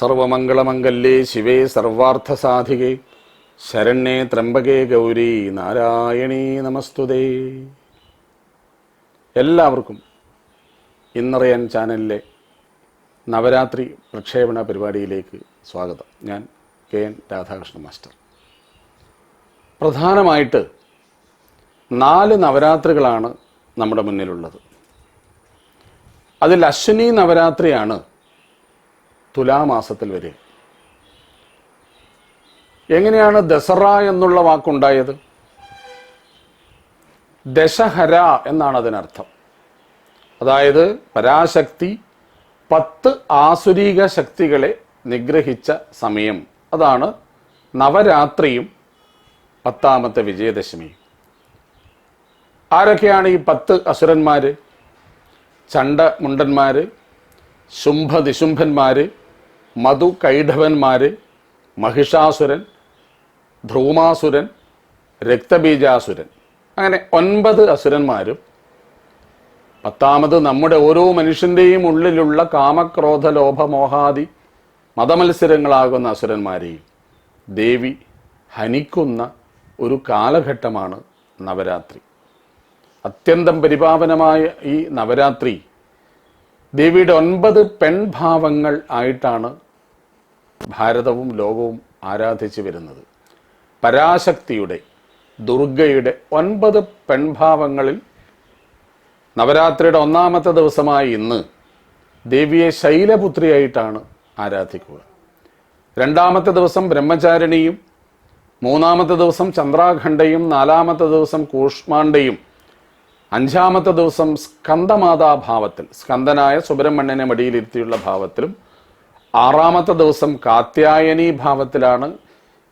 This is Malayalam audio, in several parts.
സർവമംഗളമംഗല്യേ ശിവേ സർവാർത്ഥസാധികേ. ശരണ്യേ ത്രംബകേ ഗൗരി നാരായണീ നമസ്തുതേ. എല്ലാവർക്കും ഇന്നറിയാൻ ചാനലിലെ നവരാത്രി പ്രക്ഷേപണ പരിപാടിയിലേക്ക് സ്വാഗതം. ഞാൻ കെ എൻ രാധാകൃഷ്ണ മാസ്റ്റർ. പ്രധാനമായിട്ട് നാല് നവരാത്രികളാണ് നമ്മുടെ മുന്നിലുള്ളത്. അതിൽ അശ്വിനി നവരാത്രിയാണ് തുലാമാസത്തിൽ വരിക എങ്ങനെയാണ് ദസറ എന്നുള്ള വാക്കുണ്ടായത്? ദശഹര എന്നാണ് അതിനർത്ഥം. അതായത് പരാശക്തി പത്ത് ആസുരീക ശക്തികളെ നിഗ്രഹിച്ച സമയം. അതാണ് നവരാത്രിയും പത്താമത്തെ വിജയദശമിയും. ആരൊക്കെയാണ് ഈ പത്ത് അസുരന്മാര്? ചണ്ട മുണ്ടന്മാർ ശുംഭ നിശുംഭന്മാര് മധു കൈഢവന്മാർ മഹിഷാസുരൻ ധ്രൂമാസുരൻ രക്തബീജാസുരൻ. അങ്ങനെ ഒൻപത് അസുരന്മാരും പത്താമത് നമ്മുടെ ഓരോ മനുഷ്യന്റെയും ഉള്ളിലുള്ള കാമക്രോധ ലോഭമോഹാദി മതമത്സരങ്ങളാകുന്ന അസുരന്മാരെയും ദേവി ഹനിക്കുന്ന ഒരു കാലഘട്ടമാണ് നവരാത്രി. അത്യന്തം പരിപാവനമായ ഈ നവരാത്രി ദേവിയുടെ ഒൻപത് പെൺഭാവങ്ങൾ ആയിട്ടാണ് ഭാരതവും ലോകവും ആരാധിച്ചു വരുന്നത്. പരാശക്തിയുടെ ദുർഗയുടെ ഒൻപത് പെൺഭാവങ്ങളിൽ നവരാത്രിയുടെ ഒന്നാമത്തെ ദിവസമായ ഇന്ന് ദേവിയെ ശൈലപുത്രിയായിട്ടാണ് ആരാധിക്കുക. രണ്ടാമത്തെ ദിവസം ബ്രഹ്മചാരിണിയും മൂന്നാമത്തെ ദിവസം ചന്ദ്രാഖണ്ഡയും നാലാമത്തെ ദിവസം കൂഷ്മാണ്ഡയും അഞ്ചാമത്തെ ദിവസം സ്കന്ദമാതാഭാവത്തിൽ സ്കന്ദനായ സുബ്രഹ്മണ്യനെ മടിയിലിരുത്തിയുള്ള ഭാവത്തിലും ആറാമത്തെ ദിവസം കാത്യായനി ഭാവത്തിലാണ്.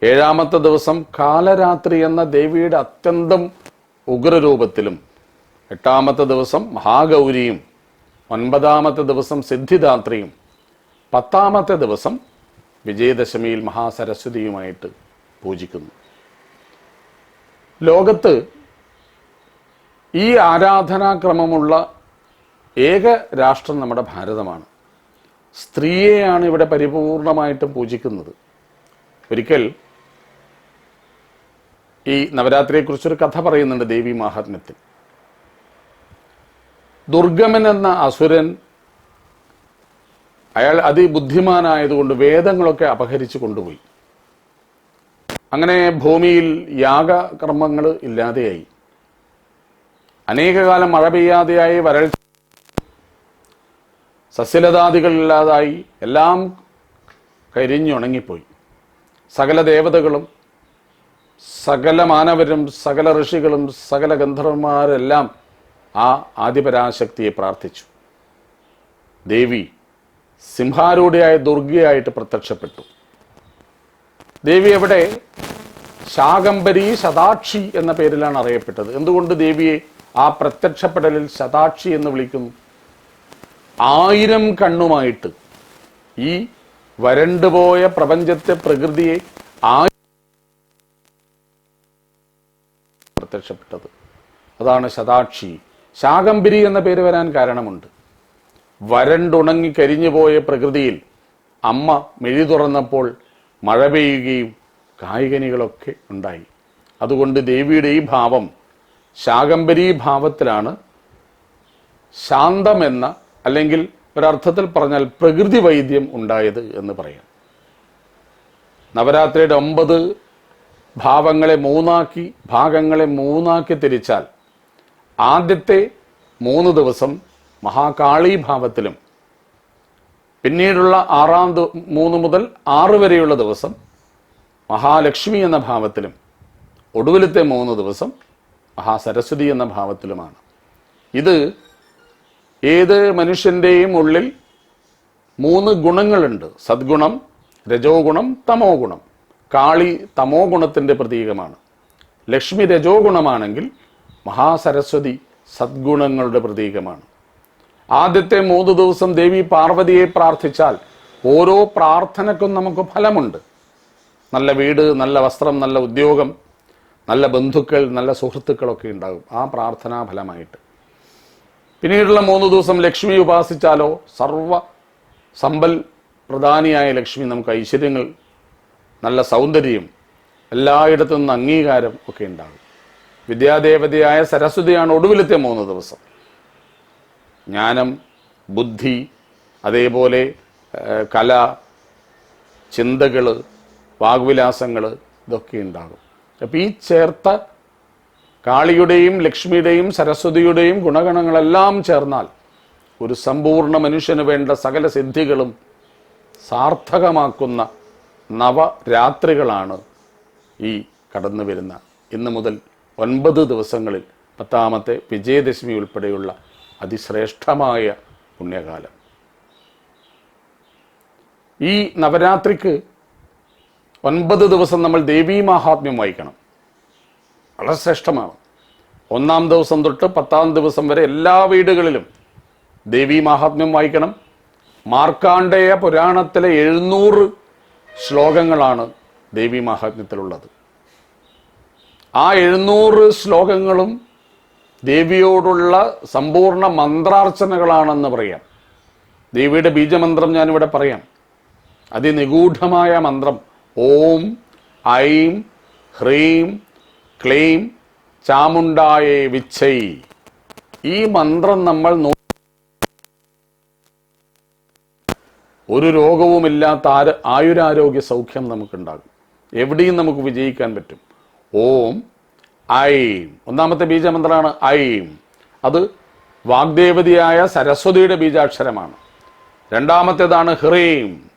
ഏഴാമത്തെ ദിവസം കാലരാത്രി എന്ന ദേവിയുടെ അത്യന്തം ഉഗ്രരൂപത്തിലും. എട്ടാമത്തെ ദിവസം മഹാഗൗരിയും. ഒൻപതാമത്തെ ദിവസം സിദ്ധിദാത്രിയും. പത്താമത്തെ ദിവസം വിജയദശമിയിൽ മഹാസരസ്വതിയുമായിട്ട് പൂജിക്കുന്നു. ലോകത്ത് ഈ ആരാധനാക്രമമുള്ള ഏക രാഷ്ട്രം നമ്മുടെ ഭാരതമാണ്. സ്ത്രീയെയാണ് ഇവിടെ പരിപൂർണമായിട്ടും പൂജിക്കുന്നത്. ഒരിക്കൽ ഈ നവരാത്രിയെക്കുറിച്ചൊരു കഥ പറയുന്നുണ്ട് ദേവി മാഹാത്മ്യത്തിൽ. ദുർഗമൻ എന്ന അസുരൻ അയാൾ അതിബുദ്ധിമാനായതുകൊണ്ട് വേദങ്ങളൊക്കെ അപഹരിച്ചു കൊണ്ടുപോയി. അങ്ങനെ ഭൂമിയിൽ യാഗകർമ്മങ്ങൾ ഇല്ലാതെയായി. അനേകകാലം മഴ പെയ്യാതെയായി വരൾച്ച സസ്യലതാദികളില്ലാതായി എല്ലാം കരിഞ്ഞുണങ്ങിപ്പോയി സകല ദേവതകളും സകല മാനവരും സകല ഋഷികളും സകല ഗന്ധർവന്മാരെല്ലാം ആ ആദിപരാശക്തിയെ പ്രാർത്ഥിച്ചു. ദേവി സിംഹാരൂഢയായ ദുർഗയായിട്ട് പ്രത്യക്ഷപ്പെട്ടു. ദേവി എവിടെ? ശാകംബരി ശതാക്ഷി എന്ന പേരിലാണ് അറിയപ്പെട്ടത്. എന്തുകൊണ്ട് ദേവിയെ ആ പ്രത്യക്ഷപ്പെടലിൽ ശതാക്ഷി എന്ന് വിളിക്കുന്നു? ആയിരം കണ്ണുമായിട്ട് ഈ വരണ്ടുപോയ പ്രപഞ്ചത്തെ പ്രകൃതിയെ പ്രത്യക്ഷപ്പെട്ടത്. അതാണ് ശതാക്ഷി. ശാകംബരി എന്ന പേര് വരാൻ കാരണമുണ്ട്. വരണ്ടുണങ്ങി കരിഞ്ഞുപോയ പ്രകൃതിയിൽ അമ്മ മെഴി തുറന്നപ്പോൾ മഴ പെയ്യുകയും കായികനികളൊക്കെ ഉണ്ടായി. അതുകൊണ്ട് ദേവിയുടെ ഈ ഭാവം ശാകംബരി ഭാവത്തിലാണ് ശാന്തമെന്ന അല്ലെങ്കിൽ ഒരർത്ഥത്തിൽ പറഞ്ഞാൽ പ്രകൃതി വൈദ്യം ഉണ്ടായത് എന്ന് പറയാം. നവരാത്രിയുടെ ഒമ്പത് ഭാവങ്ങളെ മൂന്നാക്കി ഭാഗങ്ങളെ മൂന്നാക്കി തിരിച്ചാൽ ആദ്യത്തെ മൂന്ന് ദിവസം മഹാകാളി ഭാവത്തിലും പിന്നീടുള്ള ആറാം മൂന്ന് മുതൽ ആറ് വരെയുള്ള ദിവസം മഹാലക്ഷ്മി എന്ന ഭാവത്തിലും ഒടുവിലത്തെ മൂന്ന് ദിവസം മഹാസരസ്വതി എന്ന ഭാവത്തിലുമാണ്. ഇത് ഏത് മനുഷ്യന്റെയും ഉള്ളിൽ മൂന്ന് ഗുണങ്ങളുണ്ട്. സദ്ഗുണം രജോ ഗുണം തമോ ഗുണം കാളി തമോ ഗുണത്തിന്റെ പ്രതീകമാണ്. ലക്ഷ്മി രജോ ഗുണമാണെങ്കിൽ മഹാസരസ്വതി സദ്ഗുണങ്ങളുടെ പ്രതീകമാണ്. ആദ്യത്തെ മൂന്ന് ദിവസം ദേവി പാർവതിയെ പ്രാർത്ഥിച്ചാൽ ഓരോ പ്രാർത്ഥനക്കും നമുക്ക് ഫലമുണ്ട്. നല്ല വീട് നല്ല വസ്ത്രം നല്ല ഉദ്യോഗം നല്ല ബന്ധുക്കൾ നല്ല സുഹൃത്തുക്കളൊക്കെ ഉണ്ടാകും. ആ പ്രാർത്ഥനാ ഫലമായിട്ട്. പിന്നീടുള്ള മൂന്ന് ദിവസം ലക്ഷ്മി ഉപാസിച്ചാലോ സർവ സമ്പൽ പ്രധാനിയായ ലക്ഷ്മി നമുക്ക് ഐശ്വര്യങ്ങൾ നല്ല സൗന്ദര്യം എല്ലായിടത്തു നിന്ന് അംഗീകാരം ഒക്കെ ഉണ്ടാകും. വിദ്യാദേവതയായ സരസ്വതിയാണ് ഒടുവിലത്തെ മൂന്ന് ദിവസം. ജ്ഞാനം ബുദ്ധി അതേപോലെ കല ചിന്തകൾ വാഗ്വിലാസങ്ങൾ ഇതൊക്കെ ഉണ്ടാകും. അപ്പോൾ ഈ ചേർത്ത കാളിയുടെയും ലക്ഷ്മിയുടെയും സരസ്വതിയുടെയും ഗുണഗണങ്ങളെല്ലാം ചേർന്നാൽ ഒരു സമ്പൂർണ മനുഷ്യന് വേണ്ട സകല സിദ്ധികളും സാർത്ഥകമാക്കുന്ന നവരാത്രികളാണ് ഈ കടന്നു വരുന്ന ഇന്ന് മുതൽ ഒൻപത് ദിവസങ്ങളിൽ പത്താമത്തെ വിജയദശമി ഉൾപ്പെടെയുള്ള അതിശ്രേഷ്ഠമായ പുണ്യകാലം. ഈ നവരാത്രിക്ക് ഒൻപത് ദിവസം നമ്മൾ ദേവീ മാഹാത്മ്യം വായിക്കണം വളരെ ശ്രേഷ്ഠമാണ്. ഒന്നാം ദിവസം തൊട്ട് പത്താം ദിവസം വരെ എല്ലാ വീടുകളിലും ദേവി മഹാത്മ്യം വായിക്കണം. മാർക്കാണ്ഡേയ പുരാണത്തിലെ എഴുന്നൂറ് ശ്ലോകങ്ങളാണ് ദേവീ മാഹാത്മ്യത്തിലുള്ളത്. ആ എഴുന്നൂറ് ശ്ലോകങ്ങളും ദേവിയോടുള്ള സമ്പൂർണ മന്ത്രാർച്ചനകളാണെന്ന് പറയാം. ദേവിയുടെ ബീജമന്ത്രം ഞാനിവിടെ പറയാം. അതിനിഗൂഢമായ മന്ത്രം. ഓം ഐം ഹ്രീം ക്ലീം ചാമുണ്ടായേ വിച്ചൈ. ഈ മന്ത്രം നമ്മൾ നോ- ഒരു രോഗവുമില്ലാത്ത ആര് ആയുരാരോഗ്യ സൗഖ്യം നമുക്കുണ്ടാകും. എവിടെയും നമുക്ക് വിജയിക്കാൻ പറ്റും. ഓം ഐം. ഒന്നാമത്തെ ബീജമന്ത്രമാണ് ഐം. അത് വാഗ്ദേവതിയായ സരസ്വതിയുടെ ബീജാക്ഷരമാണ്. രണ്ടാമത്തേതാണ് ഹ്രീം.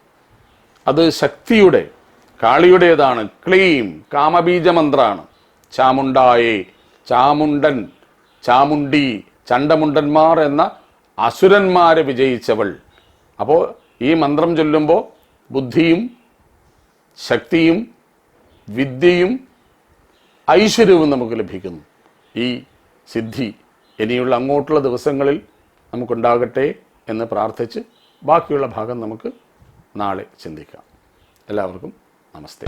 അത് ശക്തിയുടെ കാളിയുടേതാണ് ക്ലീം കാമബീജമന്ത്രാണ്. ചാമുണ്ടായേ ചാമുണ്ടൻ ചാമുണ്ടി ചണ്ടമുണ്ടന്മാർ എന്ന അസുരന്മാരെ വിജയിച്ചവൾ. അപ്പോൾ ഈ മന്ത്രം ചൊല്ലുമ്പോൾ ബുദ്ധിയും ശക്തിയും വിദ്യയും ഐശ്വര്യവും നമുക്ക് ലഭിക്കുന്നു. ഈ സിദ്ധി ഇനിയുള്ള അങ്ങോട്ടുള്ള ദിവസങ്ങളിൽ നമുക്കുണ്ടാകട്ടെ എന്ന് പ്രാർത്ഥിച്ച് ബാക്കിയുള്ള ഭാഗം നമുക്ക് നാളെ ചിന്തിക്കാം. എല്ലാവർക്കും നമസ്തേ.